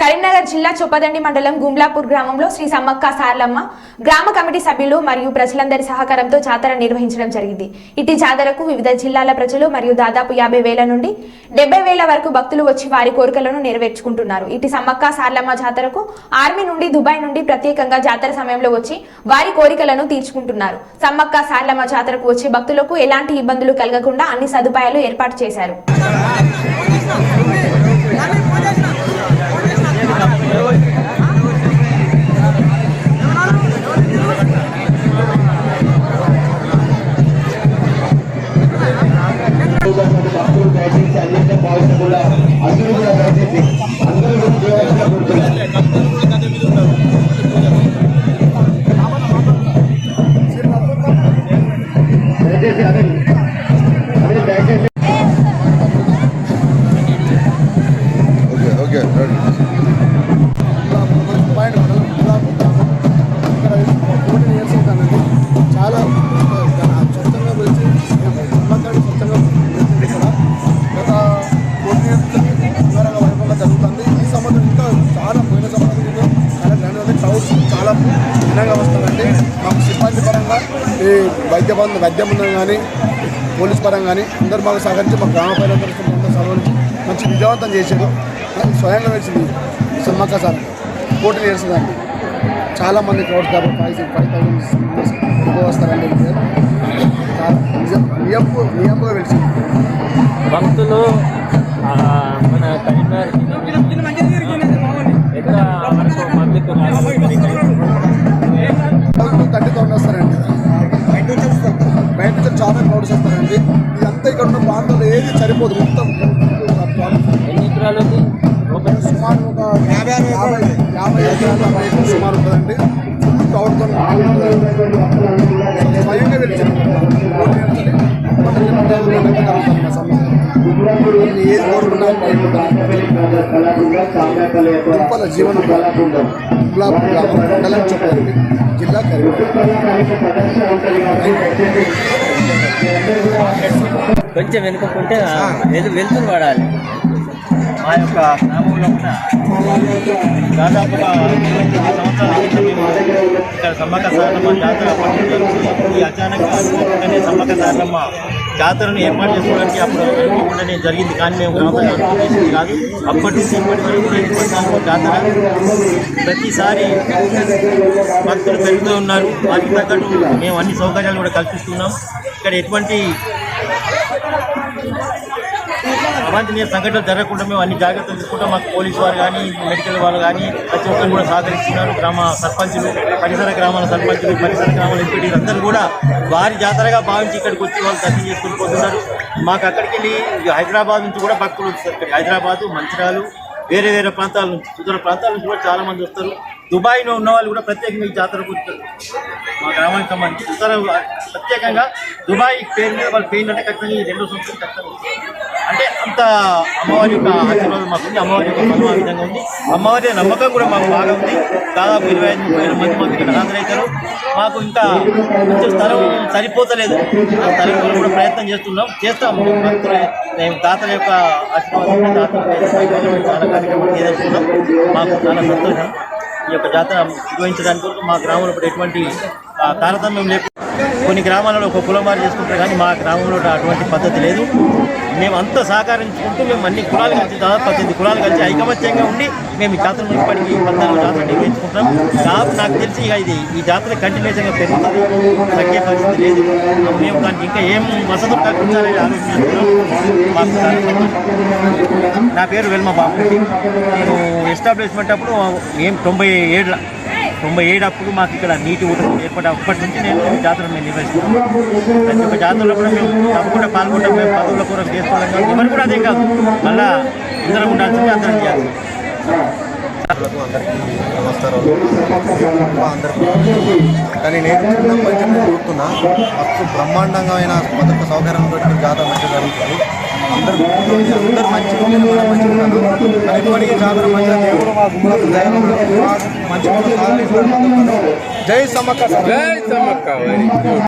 కరీంనగర్ జిల్లా చొప్పదండి మండలం గుమ్లాపూర్ గ్రామంలో శ్రీ సమ్మక్క సార్లమ్మ గ్రామ కమిటీ సభ్యులు మరియు ప్రజలందరి సహకారంతో జాతర నిర్వహించడం జరిగింది. ఇటు జాతరకు వివిధ జిల్లాల ప్రజలు మరియు దాదాపు యాభై వేల నుండి డెబ్బై వేల వరకు భక్తులు వచ్చి వారి కోరికలను నెరవేర్చుకుంటున్నారు. ఇటు సమ్మక్క సార్లమ్మ జాతరకు ఆర్మీ నుండి దుబాయ్ నుండి ప్రత్యేకంగా జాతర సమయంలో వచ్చి వారి కోరికలను తీర్చుకుంటున్నారు. సమ్మక్క సార్లమ్మ జాతరకు వచ్చే భక్తులకు ఎలాంటి ఇబ్బందులు కలగకుండా అన్ని సదుపాయాలు ఏర్పాటు చేశారు. అంగరంగ వైభవంగా జరుగుతుంది. ఈ సంవత్సరం ఇంకా చాలా పోయిన సంవత్సరం చాలా గ్రాండ్ ఉంది క్రౌడ్ చాలా భిన్నంగా వస్తుందండి. మాకు సిబ్బంది పరంగా ఈ వైద్య బంధు వైద్య బృందం కానీ పోలీస్ పరంగా కానీ అందరూ మాకు సహకరించి మా గ్రామ ప్రజలందరూ సహకరించి మంచి విజయవంతం చేశారు. స్వయంగా వచ్చింది సమ్మక్క సార్. పోటీ ఇయర్స్ దాన్ని చాలా మంది క్రౌడ్ కాబట్టి ఫైవ్ ఫైవ్ థౌసండ్ ఎక్కువ వస్తారండి చాలా నిజం నియంపు వెలిసింది భక్తులు ఏది సరిపోదు మొత్తం. సుమారు ఒక యాభై యాభై యాభై ఎకరాల సుమారు ఉంటుందండి. క్రౌడ్తో స్వయంగా వెలిసింది ఏది కోరుకున్నా జీవనం మండలం జిల్లా కరీంనగర్. కొంచెం వెనుకకుంటే వెలు వెళ్తురు పడాలి. మా యొక్క గ్రామంలో ఉన్న దాదాపుగా సంవత్సరాల ఇక్కడ సమ్మక్క సారమ్మ జాతర పట్టించాము ఈ అచానక్ సమ్మక్క సారమ్మ జాతరను ఏర్పాటు చేసుకోవడానికి అప్పుడు అనుకోకుండానే జరిగింది. కానీ మేము గ్రామ ప్రజలు కాదు. అప్పటి నుంచి ఇప్పటి వరకు కూడా జాతర. ప్రతిసారి భక్తులు పెరుగుతూ ఉన్నారు. వాటికి తగ్గట్టు మేము అన్ని సౌకర్యాలు కూడా కల్పిస్తున్నాం. ఇక్కడ ఎటువంటి అవాంఛనీయ సంఘటనలు జరగకుండా మేము అన్ని జాగ్రత్తలు తీసుకుంటాం. మాకు పోలీసు వారు కానీ మెడికల్ వాళ్ళు కానీ ప్రతి ఒక్కరు కూడా సహకరిస్తున్నారు. గ్రామ సర్పంచులు పరిసర గ్రామాల సర్పంచులు పరిసర గ్రామాల ఎంపీటీలు అందరూ కూడా వారి జాతరగా భావించి ఇక్కడికి వచ్చి వాళ్ళు దర్శనం చేసుకుని పోతున్నారు. మాకు అక్కడికి వెళ్ళి హైదరాబాద్ నుంచి కూడా భక్తులు వస్తారు హైదరాబాదు మంచిరాలు వేరే వేరే ప్రాంతాల నుంచి ఇతర ప్రాంతాల నుంచి కూడా చాలామంది వస్తారు. దుబాయ్లో ఉన్న వాళ్ళు కూడా ప్రత్యేకంగా ఈ జాతరకు వస్తారు మా గ్రామానికి సంబంధించి ఇతర ప్రత్యేకంగా దుబాయ్ పేరు మీద వాళ్ళు పోయిందంటే ఖచ్చితంగా ఈ రెండో సంవత్సరం ఖచ్చితంగా అంటే అంత అమ్మవారి యొక్క ఆశీర్వాదం మాకు ఉంది. అమ్మవారి యొక్క బలం ఆ విధంగా ఉంది. అమ్మవారి నమ్మకం కూడా మాకు బాగా ఉంది. దాదాపు ఇరవై ఐదు ముప్పై మంది మాకు ఇక్కడ హాజరవుతారు మాకు ఇంకా కొంచెం స్థలం సరిపోతలేదు. ఆ స్థలం కూడా ప్రయత్నం చేస్తున్నాం. చేస్తాము మేము తాతల యొక్క ఆశీర్వాదం ఉంటే తాతల చాలా కార్యక్రమాలు చేస్తున్నాం. మాకు చాలా సంతోషం. ఈ యొక్క జాతర నిర్వహించడానికి మా గ్రామంలో ఇప్పుడు ఎటువంటి ఆ, తారతమ్యం లేకుండా కొన్ని గ్రామాలలో ఒక కులం చేసుకుంటారు కానీ మా గ్రామంలో అటువంటి పద్ధతి లేదు. మేము అంతా సహకరించుకుంటూ మేము అన్ని కులాలు కలిసి దాదాపు పద్దెనిమిది కులాలు కలిసి ఐకమత్యంగా ఉండి మేము ఈ జాతర ఇప్పటికీ పద్నాలుగు జాతర నిర్వహించుకుంటాం కాబట్టి నాకు తెలిసి ఇక ఇది ఈ జాతర కంటిన్యూషన్గా పెరుగుతుంది. తగ్గే పరిస్థితి లేదు. మేము దానికి ఇంకా ఏం వసతులు కల్పించాలని ఆలోచిస్తున్నాం నా పేరు వెల్మ బాబు నేను ఎస్టాబ్లిష్మెంట్ అప్పుడు ఏం తొంభై ఏడుల తొంభై ఏడు అప్పుడు మాకు ఇక్కడ నీటి ఊటలు ఏర్పడే అప్పటి నుంచి నేను ఈ జాతరను మేము నిర్వహిస్తున్నాను ప్రతి ఒక్క జాతరలో కూడా మేము తప్పకుండా పాల్గొంటాం. మేము పదవుల కూడా చేసుకోవడం కాదు ఎవరు కూడా అదే కాదు. మళ్ళా అందరం ఉండాల్సిందే అందరం చేయాలి అందరికీ నమస్కారం అందరికీ కానీ నేను చిన్నప్పటి నుంచి చూస్తున్నా మస్తు బ్రహ్మాండంగా మొదటి సౌకర్యం పెట్టి జాతర మంచిగా జరుగుతుంది. అందరూ అందరు మంచిగా ఇప్పటికీ జాతర మంచిగా దేవుడు మా గుమ్మలకు జై సమ్మక్క జై సమ్మక్క